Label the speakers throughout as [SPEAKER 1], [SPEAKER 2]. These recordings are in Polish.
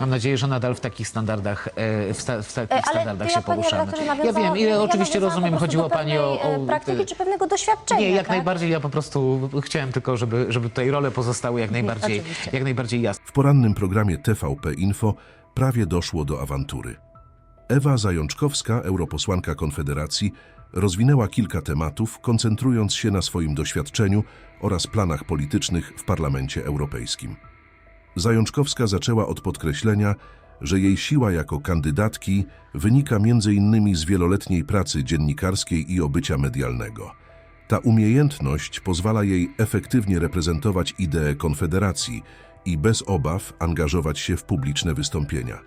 [SPEAKER 1] mam nadzieję, że nadal w takich standardach, e, w, sta, w takich
[SPEAKER 2] Ale
[SPEAKER 1] standardach się poruszamy. Ja wiem, ile
[SPEAKER 2] ja
[SPEAKER 1] oczywiście rozumiem, chodziło pani o...
[SPEAKER 2] pewnej,
[SPEAKER 1] o
[SPEAKER 2] e, praktyki czy pewnego doświadczenia.
[SPEAKER 1] Nie, jak
[SPEAKER 2] tak?
[SPEAKER 1] najbardziej, ja po prostu chciałem tylko, żeby, żeby tutaj role pozostały jak najbardziej,
[SPEAKER 2] oczywiście.
[SPEAKER 1] jak najbardziej jasne.
[SPEAKER 3] W porannym programie TVP Info prawie doszło do awantury. Ewa Zajączkowska, europosłanka Konfederacji, rozwinęła kilka tematów, koncentrując się na swoim doświadczeniu oraz planach politycznych w Parlamencie Europejskim. Zajączkowska zaczęła od podkreślenia, że jej siła jako kandydatki wynika m.in. z wieloletniej pracy dziennikarskiej i obycia medialnego. Ta umiejętność pozwala jej efektywnie reprezentować ideę Konfederacji i bez obaw angażować się w publiczne wystąpienia.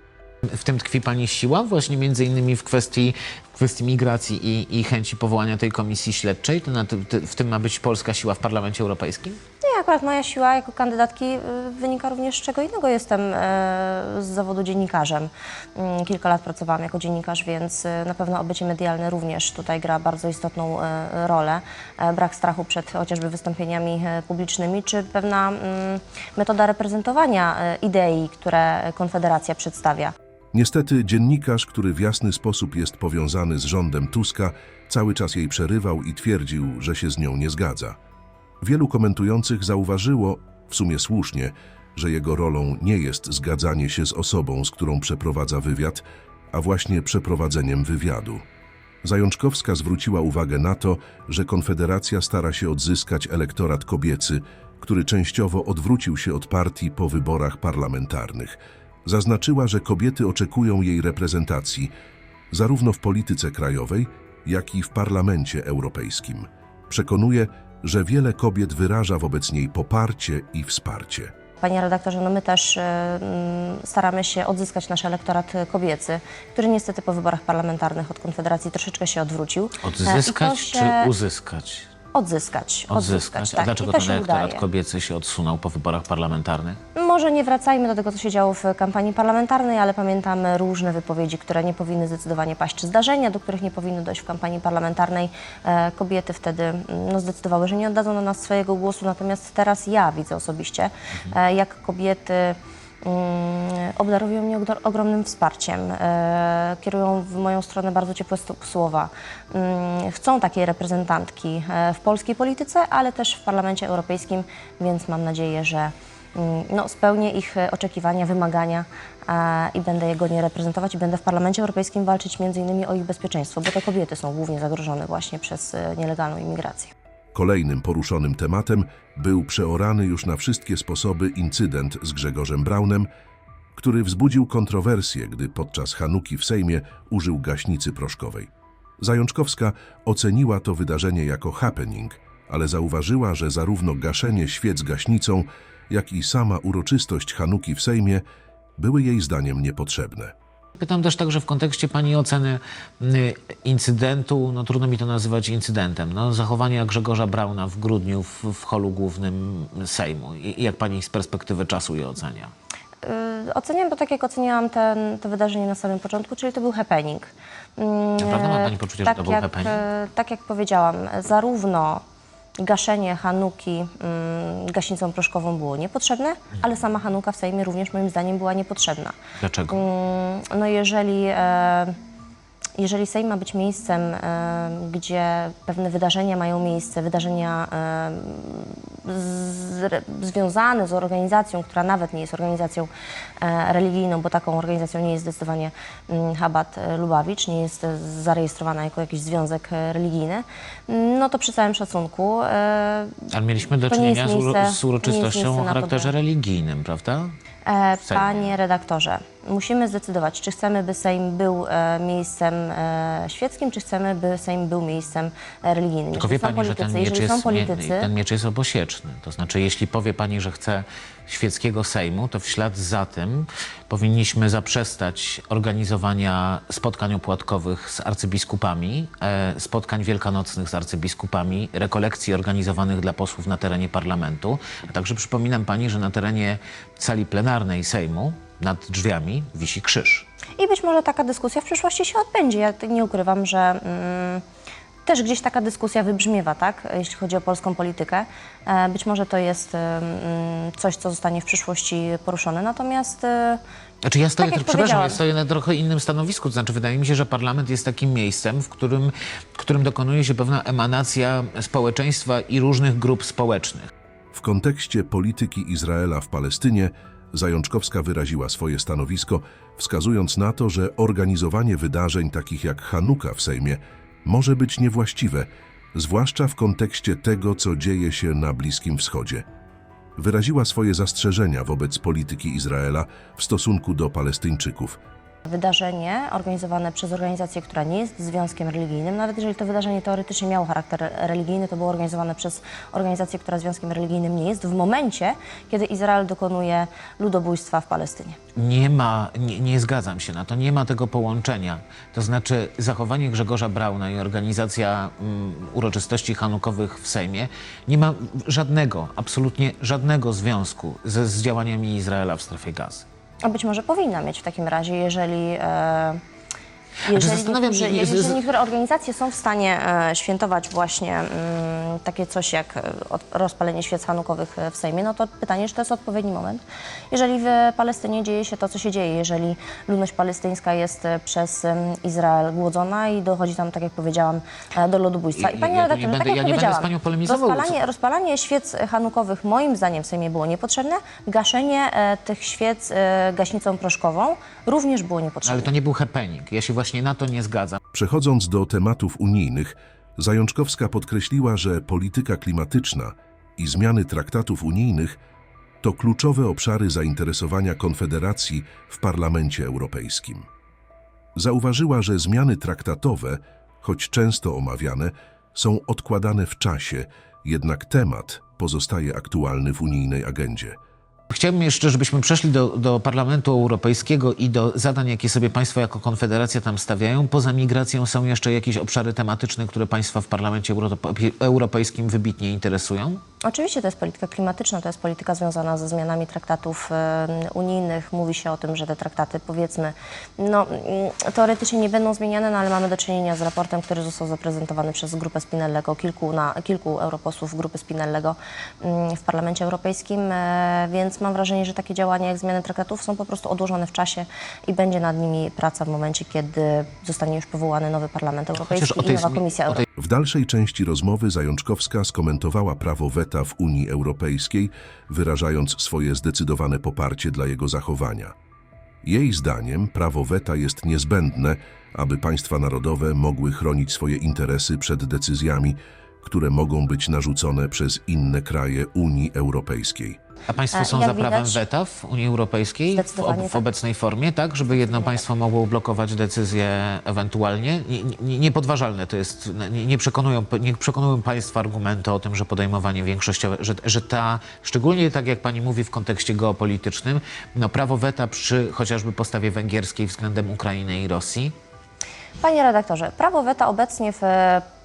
[SPEAKER 1] W tym tkwi Pani siła właśnie między innymi w kwestii, kwestii migracji i, i chęci powołania tej komisji śledczej? To na, w tym ma być polska siła w Parlamencie Europejskim?
[SPEAKER 2] Akurat moja siła jako kandydatki y, wynika również z czego innego. Jestem e, z zawodu dziennikarzem. Mm, Kilka lat pracowałam jako dziennikarz, więc y, na pewno obycie medialne również tutaj gra bardzo istotną e, rolę. E, Brak strachu przed chociażby wystąpieniami publicznymi, czy pewna mm, metoda reprezentowania idei, które Konfederacja przedstawia.
[SPEAKER 3] Niestety dziennikarz, który w jasny sposób jest powiązany z rządem Tuska, cały czas jej przerywał i twierdził, że się z nią nie zgadza. Wielu komentujących zauważyło, w sumie słusznie, że jego rolą nie jest zgadzanie się z osobą, z którą przeprowadza wywiad, a właśnie przeprowadzeniem wywiadu. Zajączkowska zwróciła uwagę na to, że Konfederacja stara się odzyskać elektorat kobiecy, który częściowo odwrócił się od partii po wyborach parlamentarnych. Zaznaczyła, że kobiety oczekują jej reprezentacji zarówno w polityce krajowej, jak i w Parlamencie Europejskim. Przekonuje, że wiele kobiet wyraża wobec niej poparcie i wsparcie.
[SPEAKER 2] Panie redaktorze, no my też e, mm, staramy się odzyskać nasz elektorat kobiecy, który niestety po wyborach parlamentarnych od Konfederacji troszeczkę się odwrócił. E, i to
[SPEAKER 1] Odzyskać
[SPEAKER 2] się
[SPEAKER 1] czy uzyskać?
[SPEAKER 2] Odzyskać.
[SPEAKER 1] Odzyskać.
[SPEAKER 2] tak.
[SPEAKER 1] A dlaczego
[SPEAKER 2] I to
[SPEAKER 1] ten elektorat
[SPEAKER 2] udaje.
[SPEAKER 1] kobiecy się odsunął po wyborach parlamentarnych?
[SPEAKER 2] Może nie wracajmy do tego, co się działo w kampanii parlamentarnej, ale pamiętamy różne wypowiedzi, które nie powinny zdecydowanie paść, czy zdarzenia, do których nie powinno dojść w kampanii parlamentarnej. E, kobiety wtedy mm, no, zdecydowały, że nie oddadzą na nas swojego głosu, natomiast teraz ja widzę osobiście, e, jak kobiety obdarowują mnie ogro- ogromnym wsparciem, e, kierują w moją stronę bardzo ciepłe słowa. Mm, chcą takiej reprezentantki e, w polskiej polityce, ale też w Parlamencie Europejskim, więc mam nadzieję, że mm, no, spełnię ich e, oczekiwania, wymagania e, i będę je godnie reprezentować i będę w Parlamencie Europejskim walczyć między innymi o ich bezpieczeństwo, bo to kobiety są głównie zagrożone właśnie przez nielegalną imigrację.
[SPEAKER 3] Kolejnym poruszonym tematem był przeorany już na wszystkie sposoby incydent z Grzegorzem Braunem, który wzbudził kontrowersję, gdy podczas Hanuki w Sejmie użył gaśnicy proszkowej. Zajączkowska oceniła to wydarzenie jako happening, ale zauważyła, że zarówno gaszenie świec gaśnicą, jak i sama uroczystość Hanuki w Sejmie były jej zdaniem niepotrzebne.
[SPEAKER 1] Pytam też także w kontekście Pani oceny y, incydentu, no trudno mi to nazywać incydentem, no, zachowania Grzegorza Brauna w grudniu w, w holu głównym Sejmu. I, jak Pani z perspektywy czasu je ocenia?
[SPEAKER 2] Y, Oceniam to tak, jak oceniałam ten, to wydarzenie na samym początku, czyli to był happening. Mm,
[SPEAKER 1] Naprawdę ma pani poczucie, że
[SPEAKER 2] tak
[SPEAKER 1] to był
[SPEAKER 2] jak,
[SPEAKER 1] happening?
[SPEAKER 2] e, Tak jak powiedziałam, zarówno gaszenie Hanuki mm, gaśnicą proszkową było niepotrzebne, ale sama Hanuka w Sejmie również moim zdaniem była niepotrzebna.
[SPEAKER 1] Dlaczego?
[SPEAKER 2] Mm, No jeżeli, e, jeżeli Sejm ma być miejscem, e, gdzie pewne wydarzenia mają miejsce, wydarzenia e, z, związane z organizacją, która nawet nie jest organizacją e, religijną, bo taką organizacją nie jest zdecydowanie mm, Habat e, Lubawicz, nie jest zarejestrowana jako jakiś związek religijny, mm, no to przy całym szacunku
[SPEAKER 1] Ale mieliśmy do czynienia z, uro-
[SPEAKER 2] miejsce-
[SPEAKER 1] z
[SPEAKER 2] nie
[SPEAKER 1] uroczystością o charakterze
[SPEAKER 2] by-
[SPEAKER 1] religijnym, prawda?
[SPEAKER 2] E. Panie redaktorze, musimy zdecydować, czy chcemy, by Sejm był e, miejscem e, świeckim, czy chcemy, by Sejm był miejscem religijnym.
[SPEAKER 1] Tylko wie Pani, że ten
[SPEAKER 2] politycy,
[SPEAKER 1] miecz, jest,
[SPEAKER 2] politycy,
[SPEAKER 1] nie, ten miecz jest obosieczny. To znaczy, jeśli powie Pani, że chce świeckiego Sejmu, to w ślad za tym powinniśmy zaprzestać organizowania spotkań opłatkowych z arcybiskupami, e, spotkań wielkanocnych z arcybiskupami, rekolekcji organizowanych dla posłów na terenie parlamentu. A także przypominam Pani, że na terenie sali plenarnej Sejmu nad drzwiami wisi krzyż.
[SPEAKER 2] I być może taka dyskusja w przyszłości się odbędzie. Ja nie ukrywam, że mm, też gdzieś taka dyskusja wybrzmiewa, tak, jeśli chodzi o polską politykę. E, być może to jest mm, coś, co zostanie w przyszłości poruszone. Natomiast e,
[SPEAKER 1] Znaczy ja stoję,
[SPEAKER 2] Tak
[SPEAKER 1] przepraszam, ja stoję na trochę innym stanowisku, to znaczy wydaje mi się, że parlament jest takim miejscem, w którym, w którym dokonuje się pewna emanacja społeczeństwa i różnych grup społecznych.
[SPEAKER 3] W kontekście polityki Izraela w Palestynie Zajączkowska wyraziła swoje stanowisko, wskazując na to, że organizowanie wydarzeń takich jak Hanuka w Sejmie może być niewłaściwe, zwłaszcza w kontekście tego, co dzieje się na Bliskim Wschodzie. Wyraziła swoje zastrzeżenia wobec polityki Izraela w stosunku do Palestyńczyków.
[SPEAKER 2] Wydarzenie organizowane przez organizację, która nie jest związkiem religijnym, nawet jeżeli to wydarzenie teoretycznie miało charakter religijny, to było organizowane przez organizację, która związkiem religijnym nie jest, w momencie, kiedy Izrael dokonuje ludobójstwa w Palestynie.
[SPEAKER 1] Nie ma, nie, nie zgadzam się na to, nie ma tego połączenia. To znaczy zachowanie Grzegorza Brauna i organizacja mm, uroczystości hanukowych w Sejmie nie ma żadnego, absolutnie żadnego związku ze, z działaniami Izraela w strefie gazy.
[SPEAKER 2] A być może powinna mieć w takim razie, jeżeli. E, jeżeli,
[SPEAKER 1] zastanawiam się,
[SPEAKER 2] niektórzy, jeżeli
[SPEAKER 1] jest-
[SPEAKER 2] niektóre organizacje są w stanie e, świętować właśnie mm, takie coś jak e, od, rozpalenie świec hanukowych e, w Sejmie, no to pytanie, czy to jest odpowiedni moment. Jeżeli w Palestynie dzieje się to, co się dzieje, jeżeli ludność palestyńska jest e, przez em, Izrael głodzona i dochodzi tam, tak jak powiedziałam, e, do ludobójstwa.
[SPEAKER 1] I-
[SPEAKER 2] I pani
[SPEAKER 1] ja tu nie
[SPEAKER 2] redaktor,
[SPEAKER 1] będę-
[SPEAKER 2] tak jak
[SPEAKER 1] ja nie będę z
[SPEAKER 2] powiedziałam,
[SPEAKER 1] panią polemizował.
[SPEAKER 2] rozpalanie, rozpalanie świec hanukowych moim zdaniem w Sejmie było niepotrzebne, gaszenie e, tych świec e, gaśnicą proszkową również było niepotrzebne.
[SPEAKER 1] Ale to nie był happening. Ja się właśnie na to nie zgadzam.
[SPEAKER 3] Przechodząc do tematów unijnych, Zajączkowska podkreśliła, że polityka klimatyczna i zmiany traktatów unijnych to kluczowe obszary zainteresowania Konfederacji w Parlamencie Europejskim. Zauważyła, że zmiany traktatowe, choć często omawiane, są odkładane w czasie, jednak temat pozostaje aktualny w unijnej agendzie.
[SPEAKER 1] Chciałbym jeszcze, żebyśmy przeszli do, do Parlamentu Europejskiego i do zadań, jakie sobie państwo jako Konfederacja tam stawiają. Poza migracją są jeszcze jakieś obszary tematyczne, które państwa w Parlamencie Europe- Europejskim wybitnie interesują?
[SPEAKER 2] Oczywiście to jest polityka klimatyczna, to jest polityka związana ze zmianami traktatów unijnych. Mówi się o tym, że te traktaty, powiedzmy, no, mm, teoretycznie nie będą zmieniane, no, ale mamy do czynienia z raportem, który został zaprezentowany przez grupę Spinellego, kilku, na, kilku europosłów grupy Spinellego mm, w Parlamencie Europejskim, e, mam wrażenie, że takie działania jak zmiany traktatów są po prostu odłożone w czasie i będzie nad nimi praca w momencie, kiedy zostanie już powołany nowy Parlament Europejski i nowa Komisja Europejska.
[SPEAKER 3] W dalszej części rozmowy Zajączkowska skomentowała prawo weta w Unii Europejskiej, wyrażając swoje zdecydowane poparcie dla jego zachowania. Jej zdaniem prawo weta jest niezbędne, aby państwa narodowe mogły chronić swoje interesy przed decyzjami, które mogą być narzucone przez inne kraje Unii Europejskiej.
[SPEAKER 1] A państwo
[SPEAKER 2] E,
[SPEAKER 1] są
[SPEAKER 2] jak
[SPEAKER 1] za prawem
[SPEAKER 2] widać-
[SPEAKER 1] weta w Unii Europejskiej w,
[SPEAKER 2] Zdecydowanie
[SPEAKER 1] w
[SPEAKER 2] tak.
[SPEAKER 1] obecnej formie, tak? Żeby jedno państwo mogło blokować decyzję ewentualnie? Nie- nie- Niepodważalne to jest. Nie, nie, przekonują, nie przekonują państwa argumenty o tym, że podejmowanie większościowe, że, że ta, szczególnie tak jak pani mówi w kontekście geopolitycznym, no prawo weta przy chociażby postawie węgierskiej względem Ukrainy i Rosji,
[SPEAKER 2] Panie redaktorze, prawo weta obecnie w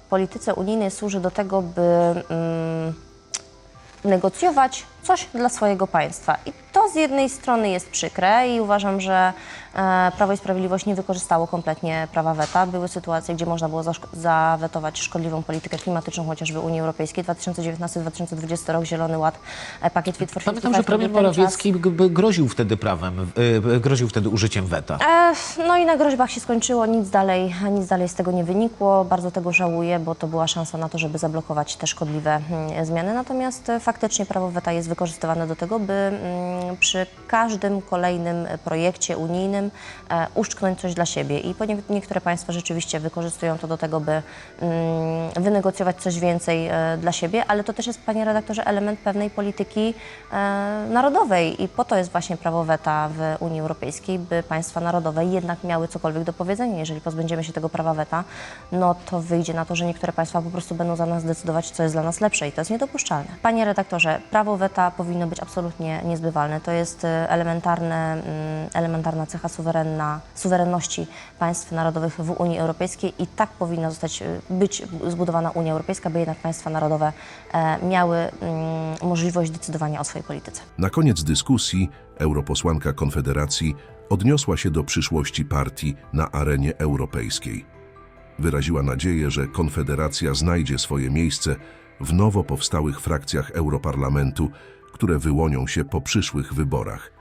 [SPEAKER 2] polityce unijnej służy do tego, by mm, negocjować coś dla swojego państwa. I z jednej strony jest przykre i uważam, że e, Prawo i Sprawiedliwość nie wykorzystało kompletnie prawa weta. Były sytuacje, gdzie można było zawetować szkodliwą politykę klimatyczną, chociażby Unii Europejskiej. 2019-2020 rok, Zielony Ład, e, pakiet Fit for 55.
[SPEAKER 1] Pamiętam, że premier
[SPEAKER 2] czas.
[SPEAKER 1] Morawiecki g- groził wtedy prawem, y, groził wtedy użyciem weta.
[SPEAKER 2] E, No i na groźbach się skończyło, nic dalej, nic dalej z tego nie wynikło. Bardzo tego żałuję, bo to była szansa na to, żeby zablokować te szkodliwe mm, zmiany. Natomiast e, faktycznie prawo weta jest wykorzystywane do tego, by mm, przy każdym kolejnym e, projekcie unijnym e, uszczknąć coś dla siebie. I niektóre państwa rzeczywiście wykorzystują to do tego, by mm, wynegocjować coś więcej e, dla siebie, ale to też jest, panie redaktorze, element pewnej polityki narodowej i po to jest właśnie prawo weta w Unii Europejskiej, by państwa narodowe jednak miały cokolwiek do powiedzenia. Jeżeli pozbędziemy się tego prawa weta, no to wyjdzie na to, że niektóre państwa po prostu będą za nas decydować, co jest dla nas lepsze i to jest niedopuszczalne. Panie redaktorze, prawo weta powinno być absolutnie niezbywalne. To jest e, elementarne, mm, elementarna cecha suwerenna, suwerenności państw narodowych w Unii Europejskiej i tak powinna zostać, e, być zbudowana Unia Europejska, by jednak państwa narodowe e, miały mm, możliwość decydowania o swojej polityce.
[SPEAKER 3] Na koniec dyskusji europosłanka Konfederacji odniosła się do przyszłości partii na arenie europejskiej. Wyraziła nadzieję, że Konfederacja znajdzie swoje miejsce w nowo powstałych frakcjach Europarlamentu, które wyłonią się po przyszłych wyborach.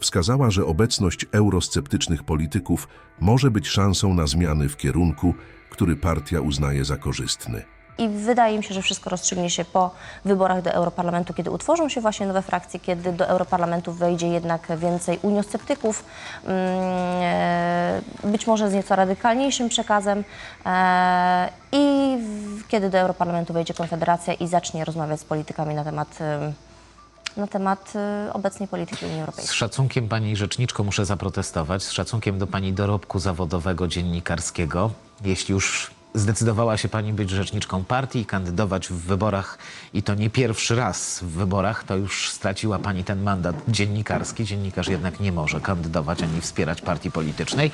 [SPEAKER 3] wskazała, że obecność eurosceptycznych polityków może być szansą na zmiany w kierunku, który partia uznaje za korzystny.
[SPEAKER 2] I wydaje mi się, że wszystko rozstrzygnie się po wyborach do Europarlamentu, kiedy utworzą się właśnie nowe frakcje, kiedy do Europarlamentu wejdzie jednak więcej uniosceptyków, mm, e, być może z nieco radykalniejszym przekazem e, i kiedy do Europarlamentu wejdzie Konfederacja i zacznie rozmawiać z politykami na temat, em, na temat e, obecnej polityki Unii
[SPEAKER 1] Z
[SPEAKER 2] Europejskiej.
[SPEAKER 1] szacunkiem pani rzeczniczko muszę zaprotestować, z szacunkiem do pani dorobku zawodowego dziennikarskiego. Jeśli już zdecydowała się pani być rzeczniczką partii i kandydować w wyborach i to nie pierwszy raz w wyborach, to już straciła pani ten mandat dziennikarski. Dziennikarz jednak nie może kandydować ani wspierać partii politycznej.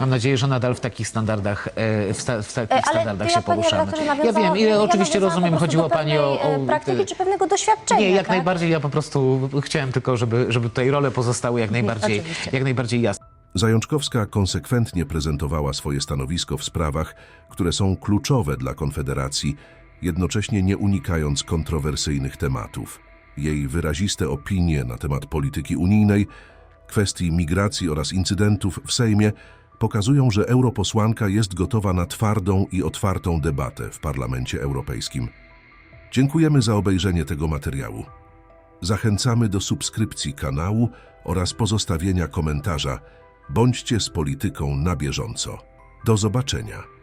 [SPEAKER 1] Mam nadzieję, że nadal w takich standardach, e, w, sta, w takich
[SPEAKER 2] E,
[SPEAKER 1] standardach
[SPEAKER 2] ja,
[SPEAKER 1] się poruszamy. Ja wiem i
[SPEAKER 2] ja
[SPEAKER 1] oczywiście rozumiem, chodziło pani o...
[SPEAKER 2] pewnej,
[SPEAKER 1] o
[SPEAKER 2] e, praktyki czy pewnego doświadczenia.
[SPEAKER 1] nie, jak
[SPEAKER 2] tak?
[SPEAKER 1] najbardziej. Ja po prostu chciałem tylko, żeby, żeby tutaj role pozostały jak najbardziej,
[SPEAKER 2] oczywiście.
[SPEAKER 1] jak najbardziej jasne.
[SPEAKER 3] Zajączkowska konsekwentnie prezentowała swoje stanowisko w sprawach, które są kluczowe dla Konfederacji, jednocześnie nie unikając kontrowersyjnych tematów. Jej wyraziste opinie na temat polityki unijnej, kwestii migracji oraz incydentów w Sejmie pokazują, że europosłanka jest gotowa na twardą i otwartą debatę w Parlamencie Europejskim. Dziękujemy za obejrzenie tego materiału. Zachęcamy do subskrypcji kanału oraz pozostawienia komentarza. Bądźcie z polityką na bieżąco. Do zobaczenia.